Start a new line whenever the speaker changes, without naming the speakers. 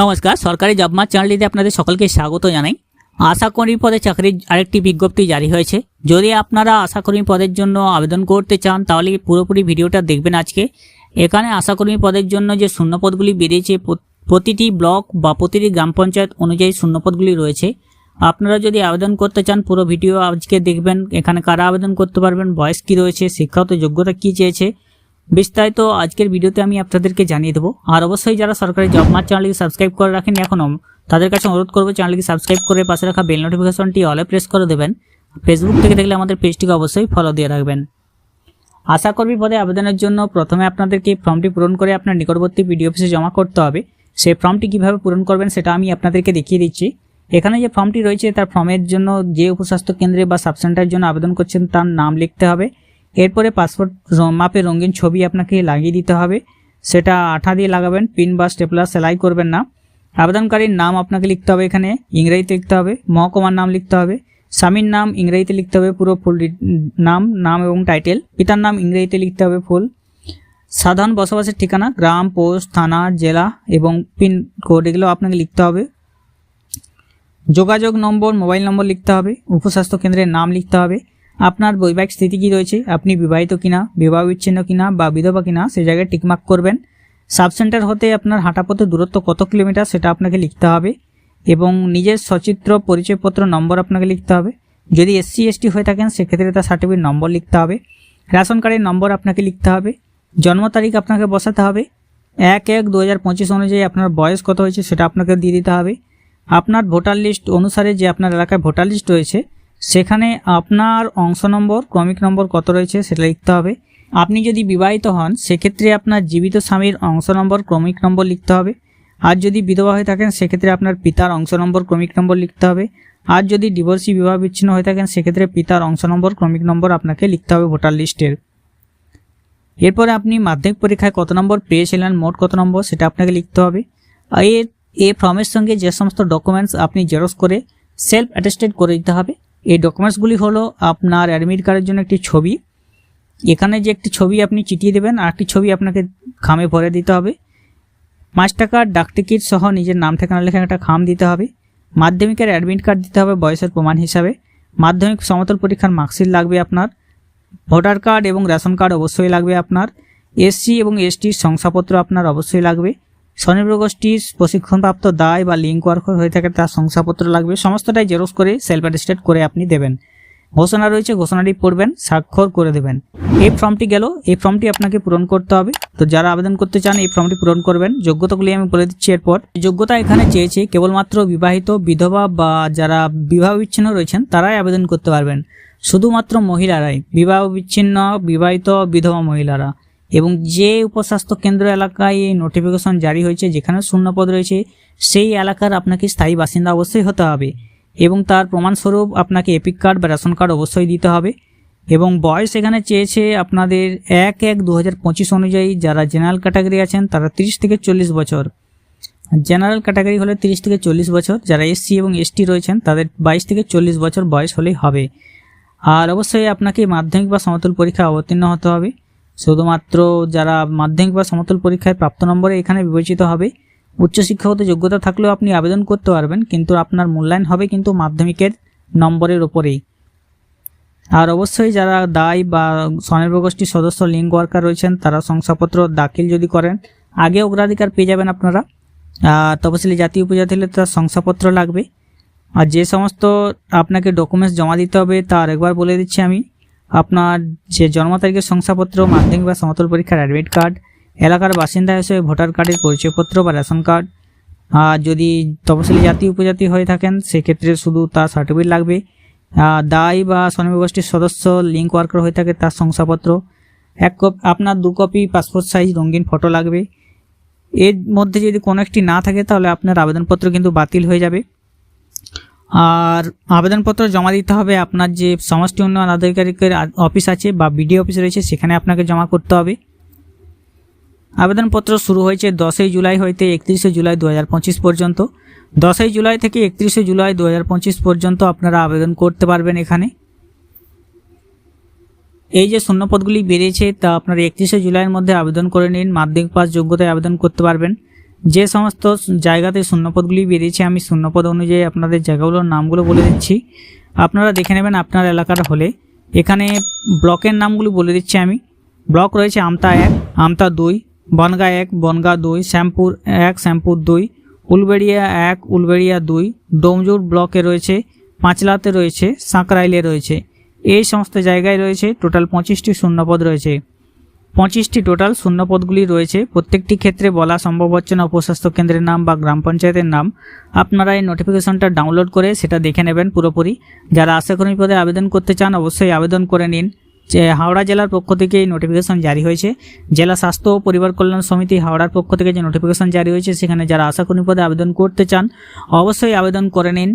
নমস্কার, সরকারি জবমার্ট চ্যানেলটিতে আপনাদের সকলকে স্বাগত জানাই। আশা কর্মী পদে চাকরির আরেকটি বিজ্ঞপ্তি জারি হয়েছে। যদি আপনারা আশা কর্মী পদের জন্য আবেদন করতে চান, তাহলে পুরোপুরি ভিডিওটা দেখবেন আজকে। এখানে আশা কর্মী পদের জন্য যে শূন্যপদগুলি বেরিয়েছে প্রতিটি ব্লক বা প্রতিটি গ্রাম পঞ্চায়েত অনুযায়ী শূন্যপদগুলি রয়েছে। আপনারা যদি আবেদন করতে চান, পুরো ভিডিও আজকে দেখবেন। এখানে কারা আবেদন করতে পারবেন, বয়স কী রয়েছে, শিক্ষাগত যোগ্যতা কী চেয়েছে বিস্তারিত আজকের ভিডিওতে আমি আপনাদেরকে জানিয়ে দেবো। আর অবশ্যই যারা সরকারি জব মার্ট চ্যানেলকে সাবস্ক্রাইব করে রাখেন এখনও, তাদের কাছে অনুরোধ করব চ্যানেলকে সাবস্ক্রাইব করে পাশে রাখা বেল নোটিফিকেশনটি অলে প্রেস করে দেবেন। ফেসবুক থেকে দেখলে আমাদের পেজটিকে অবশ্যই ফলো দিয়ে রাখবেন। আশা কর্মী পদে আবেদনের জন্য প্রথমে আপনাদেরকে ফর্মটি পূরণ করে আপনার নিকটবর্তী পিডি অফিসে জমা করতে হবে। সেই ফর্মটি কীভাবে পূরণ করবেন সেটা আমি আপনাদেরকে দেখিয়ে দিচ্ছি। এখানে যে ফর্মটি রয়েছে, তার ফর্মের জন্য যে উপস্বাস্থ্য কেন্দ্রে বা সাবসেন্টারের জন্য আবেদন করছেন তার নাম লিখতে হবে। এরপরে পাসপোর্ট মাপে রঙিন ছবি আপনাকে লাগিয়ে দিতে হবে। সেটা আঠা দিয়ে লাগাবেন, পিন বা স্টেপলার সেলাই করবেন না। আবেদনকারীর নাম আপনাকে লিখতে হবে এখানে, ইংরেজিতে লিখতে হবে, মহকুমার নাম লিখতে হবে, স্বামীর নাম ইংরেজিতে লিখতে হবে, পুরো ফুল নাম নাম এবং টাইটেল। পিতার নাম ইংরেজিতে লিখতে হবে ফুল। সাধারণ বসবাসের ঠিকানা, গ্রাম, পোস্ট, থানা, জেলা এবং পিন কোড এগুলো আপনাকে লিখতে হবে। যোগাযোগ নম্বর, মোবাইল নম্বর লিখতে হবে, উপস্বাস্থ্য কেন্দ্রের নাম লিখতে হবে। আপনার বৈবাহিক স্থিতি কী রয়েছে? আপনি বিবাহিত কিনা, বিবাহ বিচ্ছিন্ন কিনা বা বিধবা কিনা সেই জায়গায় টিকমার্ক করবেন। সাব সেন্টার হতে আপনার হাঁটাপথে দূরত্ব কত কিলোমিটার সেটা আপনাকে লিখতে হবে এবং নিজের সচিত্র, পরিচয়পত্র, নম্বর আপনাকে লিখতে হবে। যদি এসসি, এসটি হয়ে থাকেন, সেক্ষেত্রে তার সার্টিফিকেট নম্বর লিখতে হবে। রেশন কার্ডের নম্বর আপনাকে লিখতে হবে। জন্ম তারিখ আপনাকে বসাতে হবে। এক এক দু হাজার পঁচিশ অনুযায়ী আপনার বয়স কত হয়েছে সেটা আপনাকে দিয়ে দিতে হবে। আপনার ভোটার লিস্ট অনুসারে যে আপনার এলাকায় ভোটার লিস্ট রয়েছে সেখানে আপনার অংশ নম্বর, ক্রমিক নম্বর কত রয়েছে সেটা লিখতে হবে। আপনি যদি বিবাহিত হন, সেক্ষেত্রে আপনার জীবিত স্বামীর অংশ নম্বর, ক্রমিক নম্বর লিখতে হবে। আর যদি বিধবা হয়ে থাকেন, সেক্ষেত্রে আপনার পিতার অংশ নম্বর, ক্রমিক নম্বর লিখতে হবে। আর যদি ডিভোর্সি বিবাহ বিচ্ছিন্ন হয়ে থাকেন, সেক্ষেত্রে পিতার অংশ নম্বর, ক্রমিক নম্বর আপনাকে লিখতে হবে ভোটার লিস্টের। এরপরে আপনি মাধ্যমিক পরীক্ষায় কত নম্বর পেয়েছিলেন, মোট কত নম্বর সেটা আপনাকে লিখতে হবে। এর এই ফর্মের সঙ্গে যে সমস্ত ডকুমেন্টস আপনি জেরক্স করে সেলফ অ্যাটেস্টেড করে দিতে হবে। এই ডকুমেন্টসগুলি হলো আপনার অ্যাডমিট কার্ডের জন্য একটি ছবি। এখানে যে একটি ছবি আপনি চিটিয়ে দেবেন, আর একটি ছবি আপনাকে খামে ভরে দিতে হবে। পাঁচ টাকার ডাক টিকিট সহ নিজের নাম, ঠিকানা লেখা একটা খাম দিতে হবে। মাধ্যমিকের অ্যাডমিট কার্ড দিতে হবে বয়সের প্রমাণ হিসাবে। মাধ্যমিক সমতল পরীক্ষার মার্কশিট লাগবে আপনার। ভোটার কার্ড এবং রেশন কার্ড অবশ্যই লাগবে আপনার। এসসি এবং এসটির শংসাপত্র আপনার অবশ্যই লাগবে। স্বনির্ভর গোষ্ঠীর প্রশিক্ষণপ্রাপ্ত দায় বা লিঙ্ক ওয়ার্ক হয়ে থাকে, তার শংসাপত্র লাগবে। সমস্তটাই জেরক্স করে সেলফ অ্যাটেস্টেড করে আপনি দেবেন। ঘোষণা রয়েছে, ঘোষণাটি পড়বেন, স্বাক্ষর করে দেবেন। এই ফর্মটি গেল, এই ফর্মটি আপনাকে পূরণ করতে হবে। তো যারা আবেদন করতে চান, এই ফর্মটি পূরণ করবেন। যোগ্যতাগুলি আমি বলে দিচ্ছি এরপর। যোগ্যতা এখানে চেয়েছে, কেবলমাত্র বিবাহিত, বিধবা বা যারা বিবাহ বিচ্ছিন্ন রয়েছেন, তারাই আবেদন করতে পারবেন। শুধুমাত্র মহিলারাই, বিবাহ বিচ্ছিন্ন, বিবাহিত, বিধবা মহিলারা। এবং যে উপস্বাস্থ্য কেন্দ্র এলাকায় এই নোটিফিকেশন জারি হয়েছে, যেখানে শূন্যপদ রয়েছে, সেই এলাকার আপনাকে স্থায়ী বাসিন্দা অবশ্যই হতে হবে। এবং তার প্রমাণস্বরূপ আপনাকে এপিক কার্ড বা রেশন কার্ড অবশ্যই দিতে হবে। এবং বয়স এখানে চেয়েছে আপনাদের এক এক দু অনুযায়ী। যারা জেনারেল ক্যাটাগরি আছেন, তারা তিরিশ থেকে চল্লিশ বছর। জেনারেল ক্যাটাগরি হলে তিরিশ থেকে চল্লিশ বছর। যারা এসসি এবং এসটি রয়েছেন, তাদের বাইশ থেকে চল্লিশ বছর বয়স হলেই হবে। আর অবশ্যই আপনাকে মাধ্যমিক বা সমতল পরীক্ষা অবতীর্ণ হতে হবে। শুধুমাত্র যারা মাধ্যমিক বা সমতল পরীক্ষায় প্রাপ্ত নম্বরে এখানে বিবেচিত হবে, উচ্চশিক্ষাগত যোগ্যতা থাকলেও আপনি আবেদন করতে পারবেন, কিন্তু আপনার মূল্যায়ন হবে কিন্তু মাধ্যমিকের নম্বরের ওপরেই আর অবশ্যই যারা দায় বা স্বনির্ভর গোষ্ঠীর সদস্য লিঙ্ক ওয়ার্কার রয়েছেন, তারা শংসাপত্র দাখিল যদি করেন, আগে অগ্রাধিকার পেয়ে যাবেন আপনারা। তপশিলি জাতীয় উপজাতি হলে তার শংসাপত্র লাগবে। আর যে সমস্ত আপনাকে ডকুমেন্টস জমা দিতে হবে তার একবার বলে দিচ্ছি আমি। আপনার যে জন্ম তারিখের শংসাপত্র, মাধ্যমিক বা সমতল পরীক্ষার অ্যাডমিট কার্ড এলাকার বাসিন্দা হিসেবে ভোটার কার্ডের পরিচয়পত্র বা রেশন কার্ড আর যদি তপশিলি জাতি, উপজাতি হয়ে থাকেন, সেক্ষেত্রে শুধু তার সার্টিফিকেট লাগবে। দায় বা স্বনির্ভর গোষ্ঠীর সদস্য লিঙ্ক ওয়ার্কার হয়ে থাকে তার শংসাপত্র। এক কপি আপনার দু কপি পাসপোর্ট সাইজ রঙিন ফটো লাগবে। এর মধ্যে যদি কোনো একটি না থাকে, তাহলে আপনার আবেদনপত্র কিন্তু বাতিল হয়ে যাবে। আর আবেদনপত্র জমা দিতে হবে আপনার যে সমষ্টি উন্নয়ন আধিকারিকের অফিস আছে বা বিডিও অফিস রয়েছে, সেখানে আপনাকে জমা করতে হবে। আবেদনপত্র শুরু হয়েছে দশই জুলাই হইতে একত্রিশে জুলাই দু হাজার পঁচিশ পর্যন্ত। দশই জুলাই থেকে একত্রিশে জুলাই দু হাজার পঁচিশ পর্যন্ত আপনারা আবেদন করতে পারবেন এখানে। এই যে শূন্যপদগুলি বেরিয়েছে, তা আপনারা একত্রিশে জুলাইয়ের মধ্যে আবেদন করে নিন, মাধ্যমিক পাস যোগ্যতায় আবেদন করতে পারবেন। যে সমস্ত জায়গাতে শূন্যপদগুলি বেরিয়েছে আমি শূন্যপদ অনুযায়ী আপনাদের জায়গাগুলোর নামগুলো বলে দিচ্ছি। আপনারা দেখে নেবেন আপনার এলাকার হলে। এখানে ব্লকের নামগুলি বলে দিচ্ছি আমি। ব্লক রয়েছে আমতা এক, আমতা দুই, বনগা এক, বনগা দুই, শ্যামপুর এক, শ্যামপুর দুই, উলবেড়িয়া এক, উলবেড়িয়া দুই, ডোমজুর ব্লকে রয়েছে, পাঁচলাতে রয়েছে, সাঁকরাইলে রয়েছে। এই সমস্ত জায়গায় রয়েছে, টোটাল পঁচিশটি শূন্যপদ রয়েছে। পঁচিশটি টোটাল শূন্যপদগুলি রয়েছে। প্রত্যেকটি ক্ষেত্রে বলা সম্ভব হচ্ছে না উপস্বাস্থ্য কেন্দ্রের নাম বা গ্রাম পঞ্চায়েতের নাম। আপনারা এই নোটিফিকেশনটা ডাউনলোড করে সেটা দেখে নেবেন পুরোপুরি। যারা আশাকর্মী পদে আবেদন করতে চান অবশ্যই আবেদন করে নিন। যে হাওড়া জেলার পক্ষ থেকে এই নোটিফিকেশন জারি হয়েছে। জেলা স্বাস্থ্য ও পরিবার কল্যাণ সমিতি হাওড়ার পক্ষ থেকে যে নোটিফিকেশন জারি হয়েছে, সেখানে যারা আশাকর্মী পদে আবেদন করতে চান অবশ্যই আবেদন করে নিন।